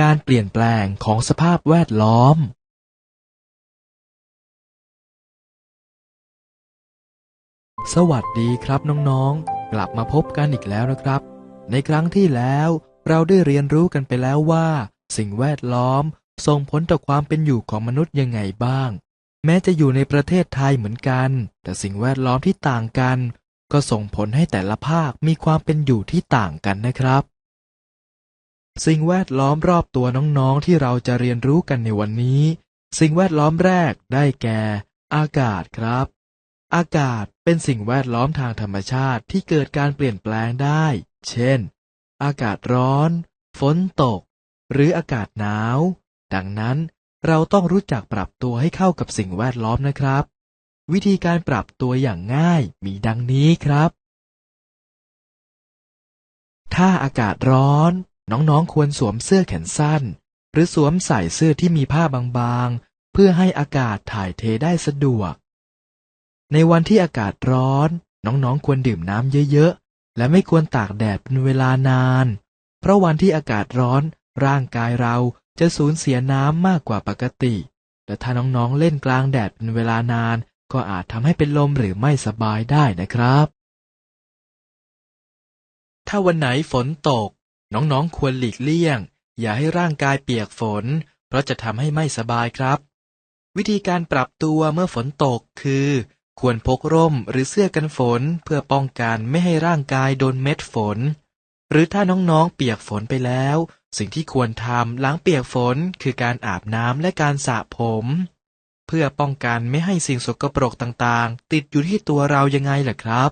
การเปลี่ยนแปลงของสภาพแวดล้อมสวัสดีครับน้องๆ กลับมาพบกันอีกแล้วนะครับ ในครั้งที่แล้วเราได้เรียนรู้กันไปแล้วว่า สิ่งแวดล้อมส่งผลต่อความเป็นอยู่ของมนุษย์ยังไงบ้าง แม้จะอยู่ในประเทศไทยเหมือนกัน แต่สิ่งแวดล้อมที่ต่างกัน ก็ส่งผลให้แต่ละภาคมีความเป็นอยู่ที่ต่างกันนะครับ สิ่งแวดล้อมรอบตัวน้องๆที่เราจะเรียนรู้กันในวันนี้ สิ่งแวดล้อมแรกได้แก่ อากาศครับ อากาศเป็นสิ่งแวดล้อมทางธรรมชาติที่เกิดการเปลี่ยนแปลงได้ เช่น อากาศร้อน ฝนตก หรืออากาศหนาว ดังนั้นเราต้องรู้จักปรับตัวให้เข้ากับสิ่งแวดล้อมนะครับ วิธีการปรับตัวอย่างง่ายมีดังนี้ครับ ถ้าอากาศร้อน น้องๆควรสวมเสื้อแขนสั้น หรือสวมใส่เสื้อที่มีผ้าบางๆ เพื่อให้อากาศถ่ายเทได้สะดวก ในวันที่อากาศร้อน น้องๆควรดื่มน้ำเยอะๆ และไม่ควรตากแดดเป็นเวลานาน เพราะวันที่อากาศร้อนร่างกายเราจะสูญเสียน้ำมากกว่าปกติ และถ้าน้องๆเล่นกลางแดดเป็นเวลานาน ก็อาจทำให้เป็นลมหรือไม่สบายได้นะครับ ถ้าวันไหนฝนตก น้องๆควรหลีกเลี่ยง อย่าให้ร่างกายเปียกฝน เพราะจะทำให้ไม่สบายครับ วิธีการปรับตัวเมื่อฝนตกคือ ควรพกร่มหรือเสื้อกันฝนเพื่อป้องกันไม่ให้ร่างกายโดนเม็ดฝน หรือถ้าน้องๆเปียกฝนไปแล้ว สิ่งที่ควรทำหลังเปียกฝนคือการอาบน้ำและการสระผม เพื่อป้องกันไม่ให้สิ่งสกปรกต่างๆ ติดอยู่ที่ตัวเรายังไงล่ะครับ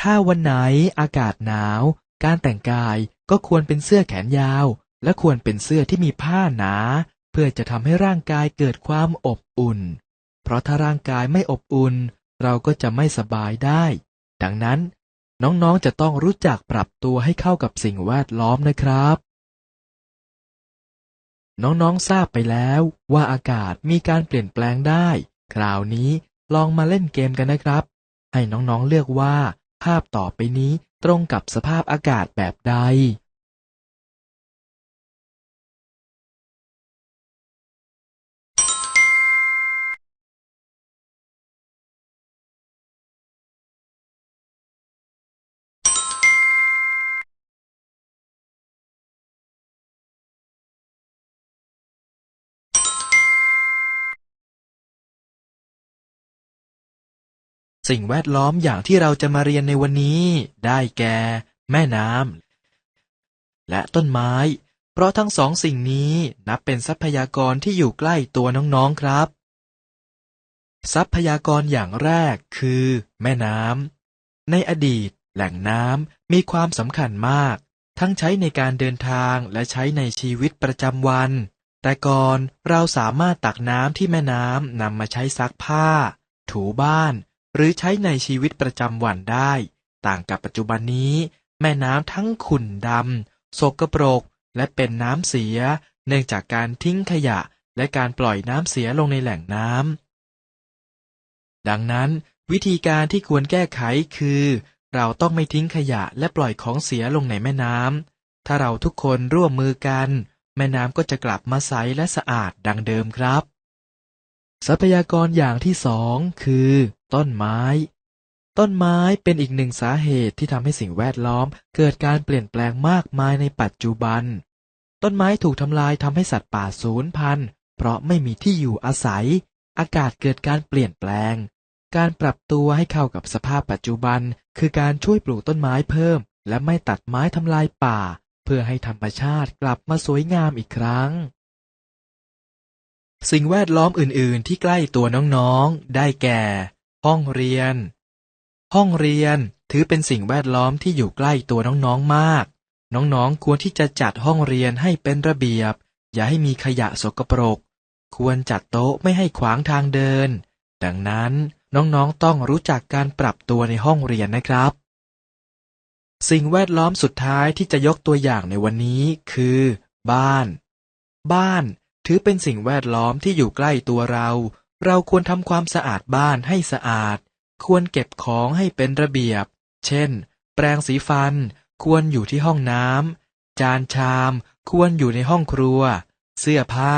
ถ้าวันไหนอากาศหนาว การแต่งกายก็ควรเป็นเสื้อแขนยาว และควรเป็นเสื้อที่มีผ้าหนา เพื่อจะทำให้ร่างกายเกิดความอบอุ่น เพราะถ้าร่างกายไม่อบอุ่น เราก็จะไม่สบายได้ ดังนั้นน้องๆจะต้องรู้จักปรับตัวให้เข้ากับสิ่งแวดล้อมนะครับ น้องๆทราบไปแล้วว่าอากาศมีการเปลี่ยนแปลงได้ คราวนี้ลองมาเล่นเกมกันนะครับ ให้น้องๆเลือกว่า ภาพต่อไปนี้ตรงกับสภาพอากาศแบบใด สิ่งแวดล้อมอย่างที่เราจะมาเรียนในวันนี้ ได้แก่ แม่น้ำและต้นไม้ เพราะทั้งสองสิ่งนี้นับเป็นทรัพยากรที่อยู่ใกล้ตัวน้องๆครับ ทรัพยากรอย่างแรกคือ แม่น้ำในอดีต แหล่งน้ำมีความสำคัญมาก ทั้งใช้ในการเดินทางและใช้ในชีวิตประจำวัน แต่ก่อนเราสามารถตักน้ำที่แม่น้ำนำมาใช้ซักผ้า ถูบ้าน หรือใช้ในชีวิตประจำวันได้ ต่างกับปัจจุบันนี้ แม่น้ำทั้งขุ่นดำสกปรก และเป็นน้ำเสีย เนื่องจากการทิ้งขยะและการปล่อยน้ำเสียลงในแหล่งน้ำดังนั้น วิธีการที่ควรแก้ไขคือ เราต้องไม่ทิ้งขยะและปล่อยของเสียลงในแม่น้ำถ้าเราทุกคนร่วมมือกัน แม่น้ำก็จะกลับมาใสและสะอาดดังเดิมครับ ทรัพยากรอย่างที่สองคือ ต้นไม้ ต้นไม้เป็นอีกหนึ่งสาเหตุที่ทำให้สิ่งแวดล้อม เกิดการเปลี่ยนแปลงมากมายในปัจจุบัน ต้นไม้ถูกทำลายทำให้สัตว์ป่าสูญพันธุ์ เพราะไม่มีที่อยู่อาศัย อากาศเกิดการเปลี่ยนแปลง การปรับตัวให้เข้ากับสภาพปัจจุบัน คือการช่วยปลูกต้นไม้เพิ่ม และไม่ตัดไม้ทำลายป่า เพื่อให้ธรรมชาติกลับมาสวยงามอีกครั้งสิ่งแวดล้อมอื่น ๆ ที่ใกล้ตัวน้อง ๆ ได้แก่ ห้องเรียน ห้องเรียนถือเป็นสิ่งแวดล้อมที่อยู่ใกล้ตัวน้องๆมาก น้องๆควรที่จะจัดห้องเรียนให้เป็นระเบียบ อย่าให้มีขยะสกปรก ควรจัดโต๊ะไม่ให้ขวางทางเดิน ดังนั้นน้องๆต้องรู้จักการปรับตัวในห้องเรียนนะครับ สิ่งแวดล้อมสุดท้ายที่จะยกตัวอย่างในวันนี้คือ บ้าน บ้านถือเป็นสิ่งแวดล้อมที่อยู่ใกล้ตัวเรา เราควรทำความสะอาดบ้านให้สะอาด ควรเก็บของให้เป็นระเบียบ เช่น แปรงสีฟัน ควรอยู่ที่ห้องน้ำ จานชาม ควรอยู่ในห้องครัว เสื้อผ้า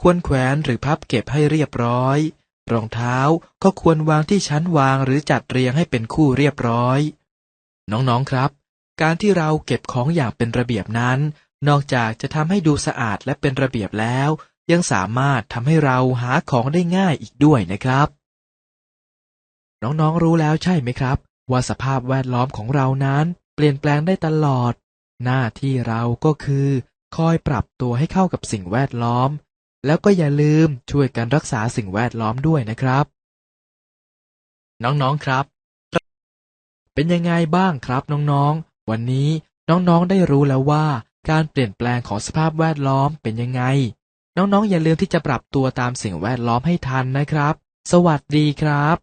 ควรแขวนหรือพับเก็บให้เรียบร้อย รองเท้าก็ควรวางที่ชั้นวางหรือจัดเรียงให้เป็นคู่เรียบร้อย น้องๆครับ การที่เราเก็บของอย่างเป็นระเบียบนั้น นอกจากจะทำให้ดูสะอาดและเป็นระเบียบแล้ว ยังสามารถทำให้เราหาของได้ง่ายอีกด้วยนะครับ น้องๆรู้แล้วใช่ไหมครับ ว่าสภาพแวดล้อมของเรานั้น เปลี่ยนแปลงได้ตลอด หน้าที่เราก็คือ คอยปรับตัวให้เข้ากับสิ่งแวดล้อม แล้วก็อย่าลืมช่วยกันรักษาสิ่งแวดล้อมด้วยนะครับ น้องๆครับ เป็นยังไงบ้างครับน้องๆ วันนี้น้องๆได้รู้แล้วว่า การเปลี่ยนแปลงของสภาพแวดล้อมเป็นยังไง น้องๆ อย่าลืมที่จะปรับตัวตามสิ่งแวดล้อมให้ทันนะครับ สวัสดีครับ